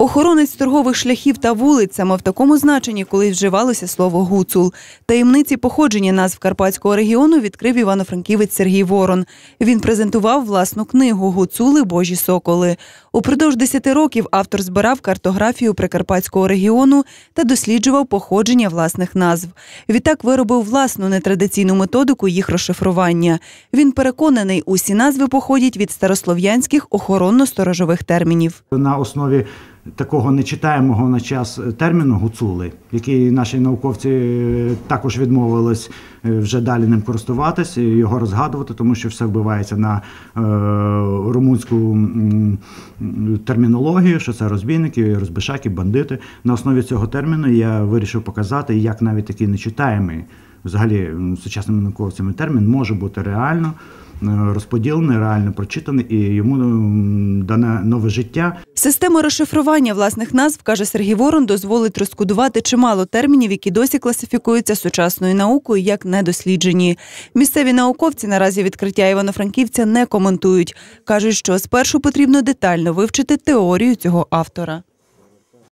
Охоронець торгових шляхів та вулиць саме в такому значенні, коли вживалося слово гуцул. Таємниці походження назв Карпатського регіону відкрив івано-франківець Сергій Ворон. Він презентував власну книгу Гуцули Божі соколи. Упродовж 10 років автор збирав картографію Прикарпатського регіону та досліджував походження власних назв. Відтак виробив власну нетрадиційну методику їх розшифрування. Він переконаний, усі назви походять від старослов'янських охоронно-сторожових термінів. на основі такого нечитаємого на час терміну гуцули, який наші науковці е, також відмовились е, вже далі ним користуватися, його розгадувати, тому що все вбивається на е, румунську термінологію, що це розбійники, розбишаки, бандити. На основі цього терміну я вирішив показати, як навіть такий нечитаємий, взагалі сучасними науковцями термін може бути реально. е, Розподілений, реально прочитаний, і йому дане нове життя. Система розшифрування власних назв, каже Сергій Ворон, дозволить розкодувати чимало термінів, які досі класифікуються сучасною наукою як недосліджені. Місцеві науковці наразі відкриття Івано-Франківця не коментують. кажуть, що спершу потрібно детально вивчити теорію цього автора.